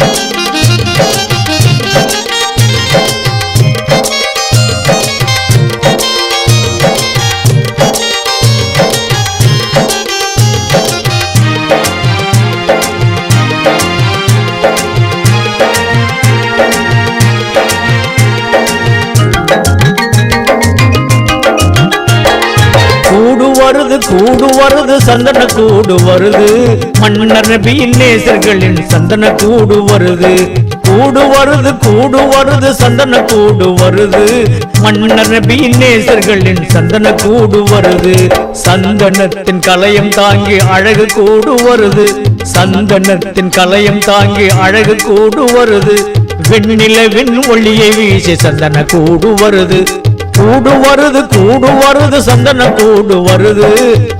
கூடு வருது கூடு வருது சந்தன கூடு வருது. மன்னர் நபியின் நேசர்களின் சந்தன கூடு வருது. கூடு வருது கூடு வருது சந்தன கூடு வருது. மன்னர் நபியின் நேசர்களின் சந்தன கூடு வருது. சந்தனத்தின் கலையம் தாங்கி அழகு கூடு வருது. சந்தனத்தின் கலையம் தாங்கி அழகு கூடு வருது. வெண்ணிலவின் ஒளியை வீசி சந்தன கூடு வருது. கூடு வருது கூடு வருது சந்தன கூடு வருது.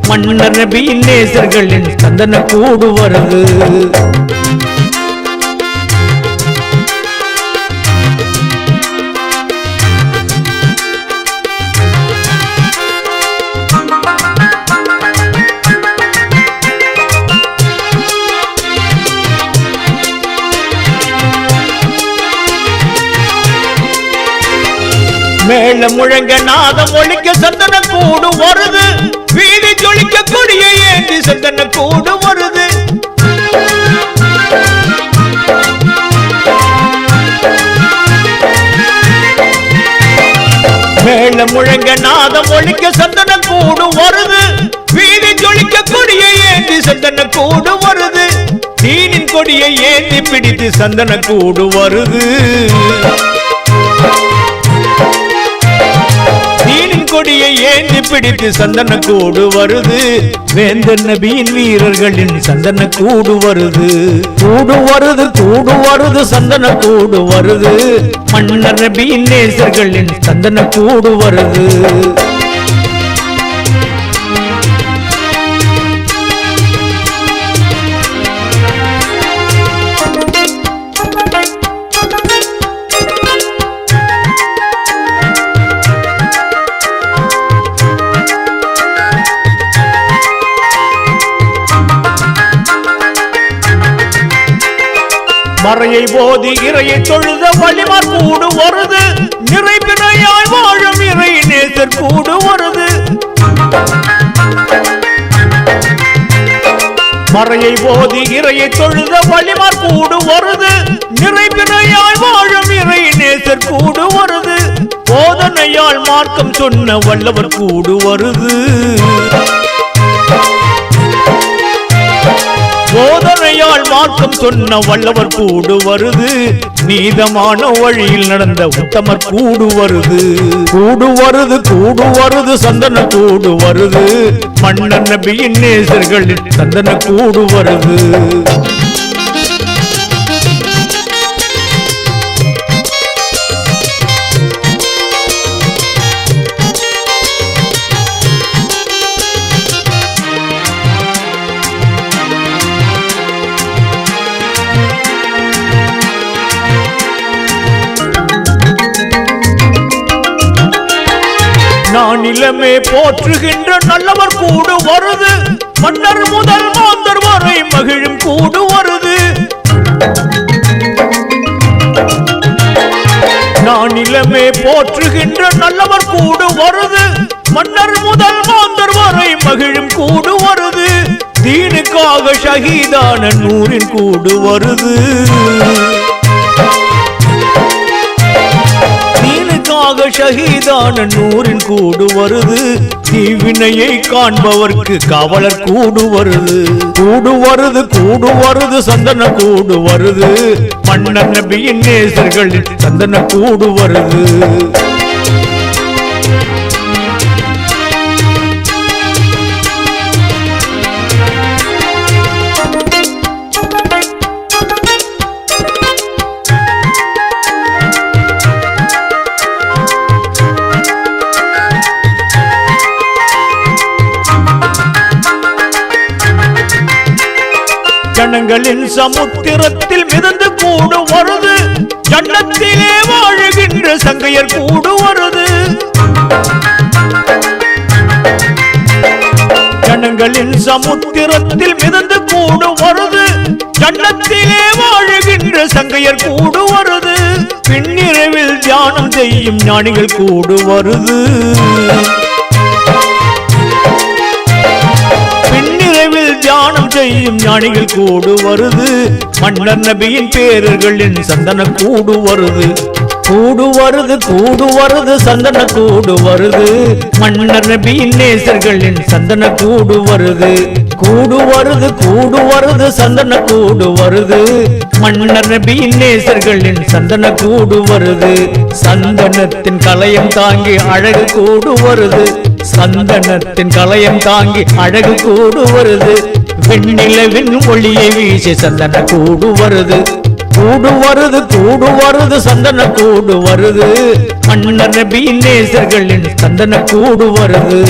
மன்னர் நபியின் நேசர்களின் சந்தன கூடு வருது. மேல முழங்க நாதம் ஒழிக்க சந்தன கூடு வருது. வீடு ஜொலிக்க கொடிய ஏந்தி சந்தன கூடு வருது. மேல முழங்க நாதம் ஒழிக்க சந்தன கூடு வருது. வீதி ஜொலிக்க கொடியை ஏந்தி சந்தன கூடு வருது. தீனின் கொடியை ஏந்தி பிடித்து சந்தன கூடு வருது. கொடியை ஏந்தி பிடித்து சந்தன கூடு வருது. வேந்தன் நபியின் வீரர்களின் சந்தன கூடு வருது. கூடு வருது கூடு வருது சந்தன கூடு வருது. மன்னர் நபியின் நேசர்களின் சந்தன கூடு வருது. மறையை போதி இறையை தொழுத வழிமார் கூடு வருது. நிறை பிறையாய் வாழும் இறை நேசர் கூடு வருது. மறையை போதி இறையை தொழுத வழிமார் கூடு வருது. நிறை பிறையாய் வாழும் இறை நேசர் கூடு வருது. போதனையால் மார்க்கம் சொன்ன வல்லவர் கூடு வருது. போதனையால் மார்க்கம் சொன்ன வல்லவர் கூடு வருது. நீதமான வழியில் நடந்த உத்தமர் கூடு வருது. கூடு வருது கூடு வருது சந்தன கூடு வருது. மன்னன் நபியின் நேசர்களின் சந்தன கூடு வருது. நான் போற்றுகின்ற நல்லவர் கூடு வருது. மன்னர் முதல் மாந்தர் வரை மகிழும் கூடு வருது. நான் நிலமே போற்றுகின்ற நல்லவர் கூடு வருது. மன்னர் முதல் மாந்தர் வரை மகிழும் கூடு வருது. தீனுக்காக ஷஹீதான நூறின் கூடு வருது. தீனுக்காக ஷஹீதான நூறின் கூடு வருது. தீவினையை காண்பவர்க்கு காவலர் கூடு வருது. கூடு வருது கூடு வருது சந்தன கூடு வருது. மன்னர் நபியின் நேசர்களின் சந்தன கூடு வருது. ஜனங்களின் சமுத்திரத்தில் மிதந்து கூடு வருது. ஜன்னத்திலே வாழுகின்ற சங்கையர் கூடு வருது. ஜனங்களின் சமுத்திரத்தில் மிதந்து கூடு வருது. கண்டத்திலே வாழுகின்ற சங்கையர் கூடு வருது. பின்னிரவில் தியானம் செய்யும் ஞானிகள் கூடு வருது. செய்யும் ஞானிகள் கூடு வருது. மன்னர் நபியின் பேரர்களின் சந்தன கூடு வருது. கூடு வருது கூடு வருது சந்தன கூடு வருது. மன்னர் நபியின் நேசர்களின் சந்தன கூடு வருது. கூடு வருது கூடு வருது சந்தன கூடு வருது. மன்னர் நபியின் நேசர்களின் சந்தன கூடு வருது. சந்தனத்தின் கலையம் தாங்கி அழகு கூடு வருது. சந்தனத்தின் கலையம் தாங்கி அழகு கூடு வருது. வெண்ணிலவின் ஒளியை வீசி சந்தன கூடு வருது. கூடு வருது கூடு வருது சந்தன கூடு வருது. மன்னர் நபி நேசர்களின் சந்தன கூடு வருது.